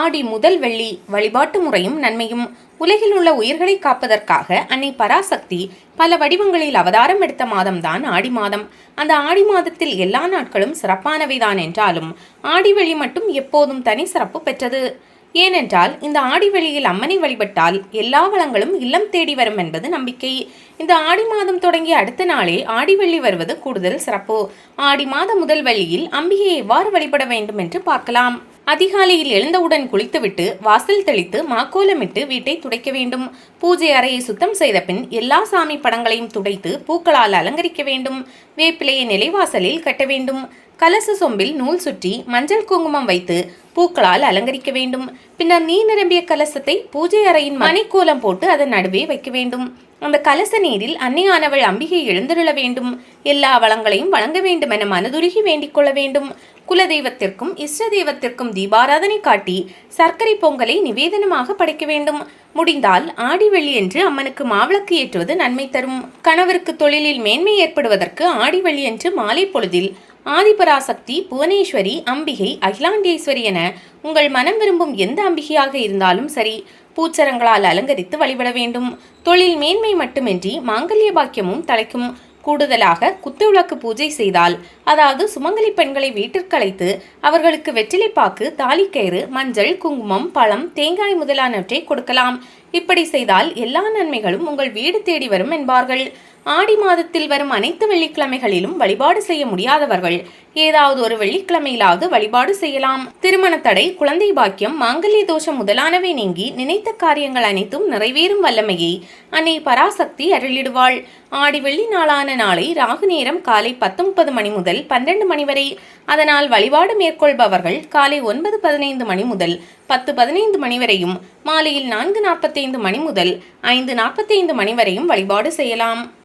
ஆடி முதல் வெள்ளி வழிபாட்டு முறையும் நன்மையும். உலகில் உள்ள உயிர்களை காப்பதற்காக அன்னை பராசக்தி பல வடிவங்களில் அவதாரம் எடுத்த மாதம்தான் ஆடி மாதம். அந்த ஆடி மாதத்தில் எல்லா நாட்களும் சிறப்பானவைதான் என்றாலும் ஆடி வெள்ளி மட்டும் எப்போதும் தனி சிறப்பு பெற்றது. ஏனென்றால் இந்த ஆடி வெளியில் அம்மனை வழிபட்டால் எல்லா வளங்களும் இல்லம் தேடி வரும் என்பது நம்பிக்கை. இந்த ஆடி மாதம் தொடங்கிய அடுத்த நாளே ஆடி வெள்ளி வருவது கூடுதல் சிறப்பு. ஆடி மாத முதல் வழியில் அம்பிகையை எவ்வாறு வழிபட வேண்டும் என்று பார்க்கலாம். அதிகாலையில் எழுந்தவுடன் குளித்துவிட்டு வாசல் தெளித்து மாக்கோலமிட்டு வீட்டை துடைக்க வேண்டும். பூஜை அறையை சுத்தம் செய்த பின் எல்லா சாமி படங்களையும் துடைத்து பூக்களால் அலங்கரிக்க வேண்டும். வேப்பிலையை நிலைவாசலில் கட்ட வேண்டும். கலச சொம்பில் நூல் சுற்றி மஞ்சள் குங்குமம் வைத்து பூக்களால் அலங்கரிக்க வேண்டும். பின்னர் நீர் நிரம்பிய கலசத்தை பூஜை அறையின் மணிக்கோலம் போட்டு அதன் நடுவே வைக்க வேண்டும். அந்த கலச நீரில் அன்னையானவள் அம்பிகை எழுந்தருள வேண்டும். எல்லா வளங்களையும் வழங்க வேண்டும் என மனதுருகி வேண்டிக் கொள்ள வேண்டும். குலதெய்வத்திற்கும் இஷ்ட தெய்வத்திற்கும் தீபாராதனை காட்டி சர்க்கரை பொங்கலை நிவேதனமாக படைக்க வேண்டும். முடிந்தால் ஆடி வெள்ளி என்று அம்மனுக்கு மாவிளக்கு ஏற்றுவது நன்மை தரும். கணவருக்கு தொழிலில் மேன்மை ஏற்படுவதற்கு ஆடி வெள்ளி என்று மாலை பொழுதில் ஆதிபராசக்தி புவனேஸ்வரி அம்பிகை அகிலாண்டேஸ்வரி என உங்கள் மனம் விரும்பும் எந்த அம்பிகையாக இருந்தாலும் சரி பூச்சரங்களால் அலங்கரித்து வழிபட வேண்டும். தொழில் மேன்மை மட்டுமின்றி மாங்கல்ய பாக்கியமும் தலைக்கும். கூடுதலாக குத்துவிளக்கு பூஜை செய்தால் அதாவது சுமங்கலி பெண்களை வீட்டிற்கு அழைத்து அவர்களுக்கு வெற்றிலைப்பாக்கு தாலிக்கயிறு மஞ்சள் குங்குமம் பழம் தேங்காய் முதலானவற்றை கொடுக்கலாம். இப்படி செய்தால் எல்லா நன்மைகளும் உங்கள் வீடு தேடி வரும் என்பார்கள். ஆடி மாதத்தில் வரும் அனைத்து வெள்ளிக்கிழமைகளிலும் வழிபாடு செய்ய முடியாதவர்கள். ஏதாவது ஒரு வெள்ளிக்கிழமையிலாவது வழிபாடு செய்யலாம். திருமண தடை குழந்தை பாக்கியம் மாங்கல்ய தோஷம் முதலானவை நீங்கி நினைத்த காரியங்கள் அனைத்தும் நிறைவேறும் வல்லமையை அன்னை பராசக்தி அருளிடுவாள். ஆடி வெள்ளி நாளான நாளை ராகு நேரம் காலை பத்து முப்பது மணி முதல் பன்னிரண்டு மணி வரை. அதனால் வழிபாடு மேற்கொள்பவர்கள் காலை ஒன்பது பதினைந்து மணி முதல் பத்து பதினைந்து மணி வரையும் மாலையில் நான்கு நாற்பத்தைந்து மணி முதல் ஐந்து நாற்பத்தைந்து மணி வரையும் வழிபாடு செய்யலாம்.